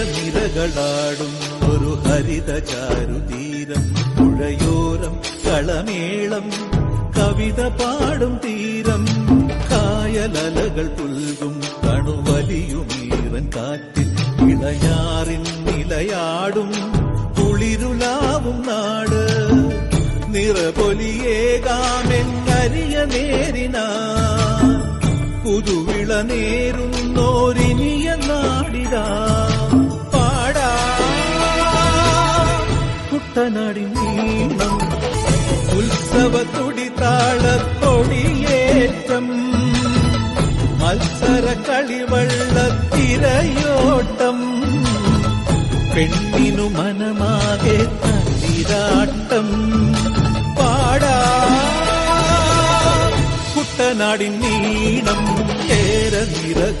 നിരകളാടും ഒരു ഹരിത ചാരുതീരം പുഴയോരം കളമേളം കവിത പാടും തീരം കായലലകൾ പുൽകും കണുവലിയുമീറൻ കാറ്റിൽ ഇളയാറിൻ നിലയാടും കുളിരുലാവും നാട് നിറപൊലിയേകാമെന്നരിയ നേരിനാ പുതുവിള നേരുന്നോരിനിയ முத்தனடி நீளம் உற்சவ துடித்தாள கொடியேற்றம் மல்சர களிவள்ள திரையோட்டம் பெண்ணினு மனமாக தள்ளிராட்டம் பாடா குட்டநாடின் நீளம் தேர நிறக